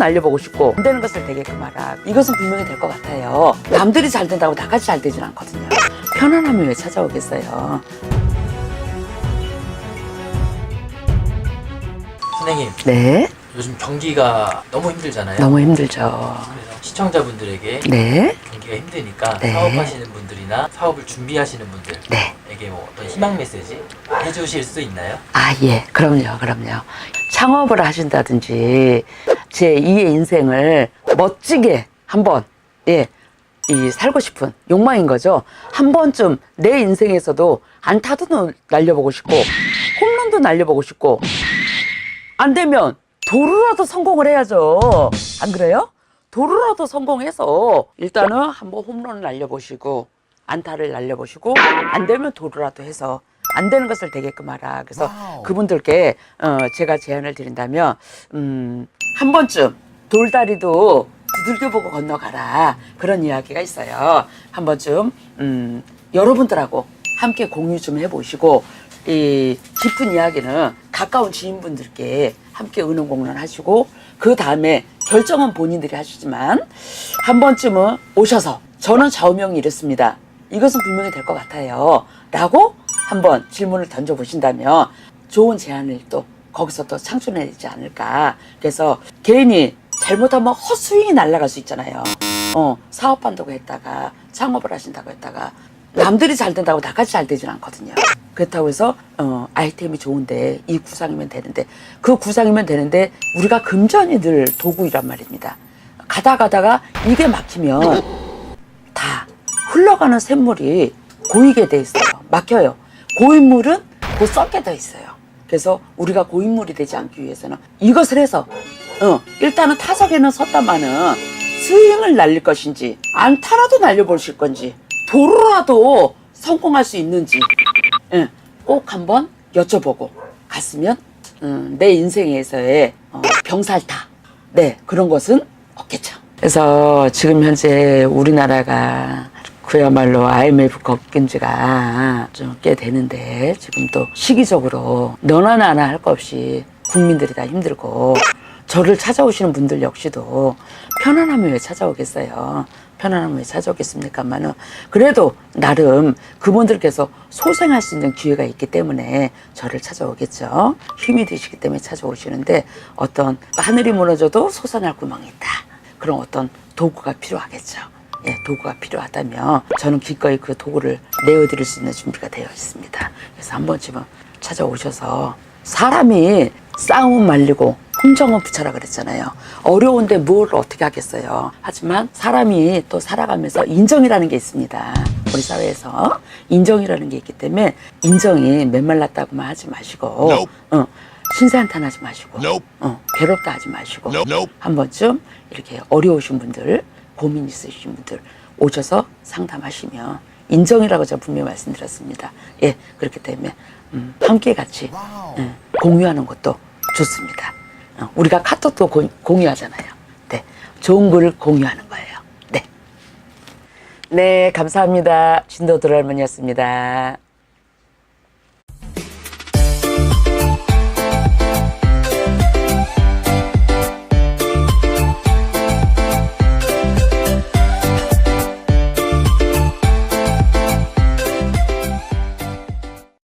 날려보고 싶고 안 되는 것을 되게끔 하라. 이것은 분명히 될 것 같아요. 남들이 잘 된다고 나같이 잘 되진 않거든요. 편안함이 왜 찾아오겠어요? 선생님 네, 요즘 경기가 너무 힘들잖아요. 너무 힘들죠. 그래서 시청자분들에게 네, 경기가 힘드니까 네. 사업하시는 분들이나 사업을 준비하시는 분들에게 네. 뭐 어떤 희망 메시지 해주실 수 있나요? 아, 예. 그럼요, 그럼요. 창업을 하신다든지, 제 2의 인생을 멋지게 한번, 예, 이 살고 싶은 욕망인 거죠. 한 번쯤 내 인생에서도 안타도 날려보고 싶고, 홈런도 날려보고 싶고, 안 되면 도루라도 성공을 해야죠. 안 그래요? 도루라도 성공해서 일단은 한번 홈런을 날려보시고 안타를 날려보시고 안 되면 도루라도 해서 안 되는 것을 되게끔 하라. 그래서 그분들께 어, 제가 제안을 드린다면 음, 한 번쯤 돌다리도 두들겨보고 건너가라 그런 이야기가 있어요. 한 번쯤 음, 여러분들하고 함께 공유 좀 해보시고 이 깊은 이야기는 가까운 지인분들께 함께 의논 공론 하시고 그 다음에 결정은 본인들이 하시지만 한 번쯤은 오셔서 저는 좌우명이 이렇습니다. 이것은 분명히 될 것 같아요. 라고 한번 질문을 던져보신다면 좋은 제안을 또 거기서 또 창출해내지 않을까. 그래서 개인이 잘못하면 헛스윙이 날아갈 수 있잖아요. 어, 사업한다고 했다가 창업을 하신다고 했다가 남들이 잘 된다고 나같이 잘 되진 않거든요. 그렇다고 해서 어, 아이템이 좋은데 이 구상이면 되는데 그 구상이면 되는데 우리가 금전이 늘 도구이란 말입니다. 가다 가다가 이게 막히면 다 흘러가는 샘물이 고이게 돼 있어요. 막혀요. 고인물은 곧 썩게 돼 있어요. 그래서 우리가 고인물이 되지 않기 위해서는 이것을 해서 어, 일단은 타석에는 섰다마는 스윙을 날릴 것인지 안타라도 날려보실 건지 도로라도 성공할 수 있는지 예, 꼭 한번 여쭤보고 갔으면 음, 내 인생에서의 어, 병살타 네 그런 것은 없겠죠. 그래서 지금 현재 우리나라가 그야말로 IMF 겪은 지가 좀 꽤 되는데 지금 또 시기적으로 너나 나나 할 것 없이 국민들이 다 힘들고 저를 찾아오시는 분들 역시도 편안함이 왜 찾아오겠어요. 편안함이 왜 찾아오겠습니까만은 그래도 나름 그분들께서 소생할 수 있는 기회가 있기 때문에 저를 찾아오겠죠. 힘이 되시기 때문에 찾아오시는데 어떤 하늘이 무너져도 솟아날 구멍이 있다. 그런 어떤 도구가 필요하겠죠. 예, 도구가 필요하다면 저는 기꺼이 그 도구를 내어드릴 수 있는 준비가 되어 있습니다. 그래서 한 번쯤은 찾아오셔서 사람이 싸움 말리고 흥정은 부처라 그랬잖아요. 어려운데 뭘 어떻게 하겠어요. 하지만 사람이 또 살아가면서 인정이라는 게 있습니다. 우리 사회에서 인정이라는 게 있기 때문에 인정이 메말랐다고만 하지 마시고 Nope. 어, 신세한탄하지 마시고 Nope. 어, 괴롭다 하지 마시고. Nope. 한 번쯤 이렇게 어려우신 분들, 고민 있으신 분들 오셔서 상담하시면 인정이라고 제가 분명히 말씀드렸습니다. 예, 그렇기 때문에 음, 함께 같이 예, 공유하는 것도 좋습니다. 어, 우리가 카톡도 고- 공유하잖아요. 네, 좋은 글을 공유하는 거예요. 네. 네, 감사합니다. 진도들 할머니였습니다.